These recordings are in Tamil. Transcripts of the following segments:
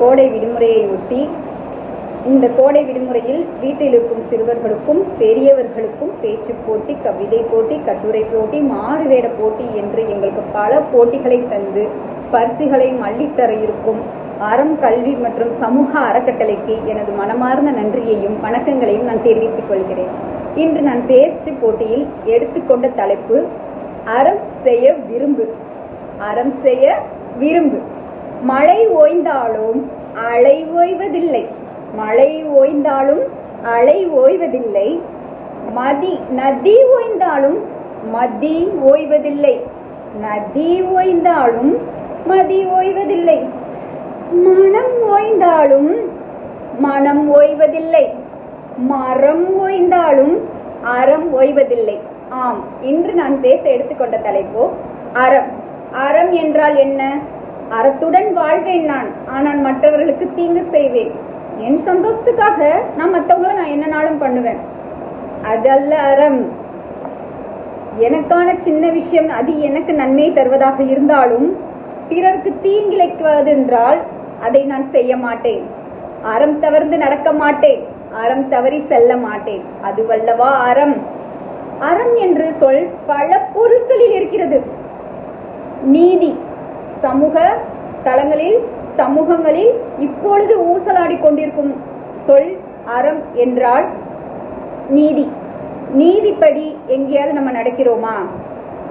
கோடை விடுமுறையை ஒட்டி இந்த கோடை விடுமுறையில் வீட்டில் இருக்கும் சிறுவர்களுக்கும் பெரியவர்களுக்கும் பேச்சு போட்டி கவிதை போட்டி கட்டுரை போட்டி மாறுவேட போட்டி என்று எங்களுக்கு பல போட்டிகளை தந்து பரிசுகளை மல்லித்தர இருக்கும் அறம் கல்வி மற்றும் சமூக அறக்கட்டளைக்கு எனது மனமார்ந்த நன்றியையும் வணக்கங்களையும் நான் தெரிவித்துக் கொள்கிறேன். இன்று நான் பேச்சு போட்டியில் எடுத்துக்கொண்ட தலைப்பு அறம் செய்ய விரும்பு. அறம் செய்ய விரும்பு. மழை ஓய்ந்தாலும் அலை ஓய்வதில்லை. மழை ஓய்ந்தாலும் அலை ஓய்வதில்லை. மதி நதி ஓய்ந்தாலும் மதி ஓய்வதில்லை. நதி ஓய்ந்தாலும் மதி ஓய்வதில்லை. மனம் ஓய்ந்தாலும் மனம் ஓய்வதில்லை. மரம் ஓய்ந்தாலும் அறம் ஓய்வதில்லை. ஆம் இன்று நான் பேச எடுத்துக்கொண்ட தலைப்போ அறம். அறம் என்றால் என்ன? அறத்துடன் வாழ்வேன் நான். ஆனால் மற்றவர்களுக்கு தீங்கு செய்வேன். என் சந்தோஷத்துக்காக நான் மற்றவங்கள நான் என்னனாலும் பண்ணுவேன்? அதல்ல அறம். எனக்கான சின்ன விஷயம் அது எனக்கு நன்மை தருவதாக இருந்தாலும் பிறருக்கு தீங்கிழைக்குவது என்றால் அதை நான் செய்ய மாட்டேன். அறம் தவறுந்து நடக்க மாட்டேன். அறம் தவறி செல்ல மாட்டேன். அதுவல்லவா அறம். அறம் என்று சொல் பல பொருட்களில் இருக்கிறது. நீதி. சமூக தளங்களில் சமூகங்களில் இப்பொழுது ஊசலாடி கொண்டிருக்கும் சொல் அறம் என்றால் நீதி. நீதிப்படி எங்கேயாவது நம்ம நடக்கிறோமா?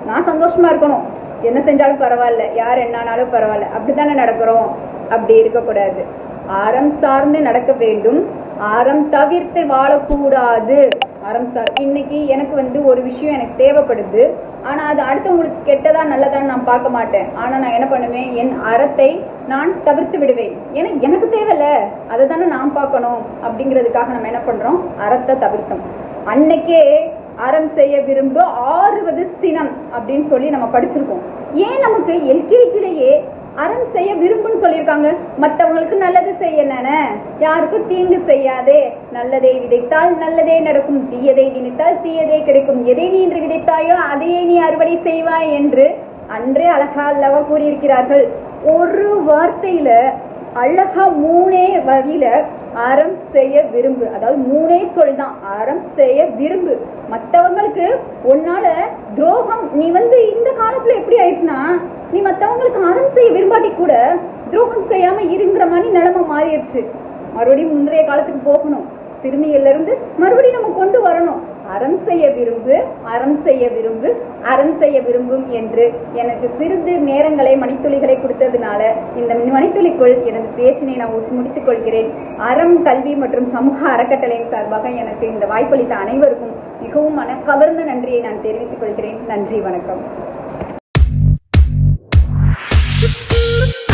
நான் சந்தோஷமா இருக்கணும். என்ன செஞ்சாலும் பரவாயில்ல. யார் என்னானாலும் பரவாயில்ல. அப்படித்தானே நடக்கிறோம். அப்படி இருக்கக்கூடாது. அறம் சார்ந்து நடக்க வேண்டும். அறம் தவிர்த்து வாழக்கூடாது. ஆரம்பிச்சார். சார் இன்னைக்கு எனக்கு வந்து ஒரு விஷயம் எனக்கு தேவைப்படுது. ஆனால் அது அடுத்தவங்களுக்கு கெட்டதா நல்லதான்னு நான் பார்க்க மாட்டேன். ஆனால் நான் என்ன பண்ணுவேன்? என் அறத்தை நான் தவிர்த்து விடுவேன். ஏன்னா எனக்கு தேவையில்ல. அதை தானே நான் பார்க்கணும். அப்படிங்கிறதுக்காக நம்ம என்ன பண்ணுறோம் அறத்தை தவிர்த்தோம். அன்னைக்கே அறம் செய்ய விரும்ப ஆறுவது சினம் அப்படின்னு சொல்லி நம்ம படிச்சிருக்கோம். ஏன் நமக்கு எல்கேஜிலேயே அறம் செய்ய விரும்புன்னு சொல்லியிருக்காங்க. மற்றவங்களுக்கு நல்லது செய்ய யாருக்கும் தீங்கு செய்யாதே. நல்லதை விதைத்தால் நல்லதே நடக்கும். தீயதை நினைத்தால் தீயதே கிடைக்கும். எதை நீ இன்று விதைத்தாயோ அதையே நீ அறுவடை செய்வாய் என்று அன்றே அழகா அல்லவா கூறியிருக்கிறார்கள். ஒரு வார்த்தையில அழகா மூணே வரியில அறம் செய்ய விரும்பு. அதாவது மூணே சொல் தான். அறம் செய்ய விரும்பு. மற்றவங்களுக்கு உன்னால துரோகம் நீ வந்து இந்த ஆயிடுச்சுன்னா நீ மற்றவங்களுக்கு அறம் செய்ய விரும்பாட்டி கூட துரோகம் செய்யாம இருங்கிற மாதிரி நிலைமை மாறிடுச்சு. மறுபடியும் முந்தைய காலத்துக்கு போகணும். சிறுமியில இருந்து மறுபடியும் நம்ம கொண்டு வரணும். அறம் செய்ய விரும்பு அறம் செய்ய விரும்பு அறம் செய்ய விரும்பும் என்று எனக்கு சிறிது நேரங்களை மணித்துளிகளை கொடுத்ததுனால இந்த மணித்துளிக்குள் எனது பேச்சினை நான் முடித்துக் கொள்கிறேன். அறம் கல்வி மற்றும் சமூக அறக்கட்டளையின் சார்பாக எனக்கு இந்த வாய்ப்பளித்த அனைவருக்கும் மிகவும் மன கவர்ந்த நன்றியை நான் தெரிவித்துக் கொள்கிறேன். நன்றி வணக்கம். Ooh.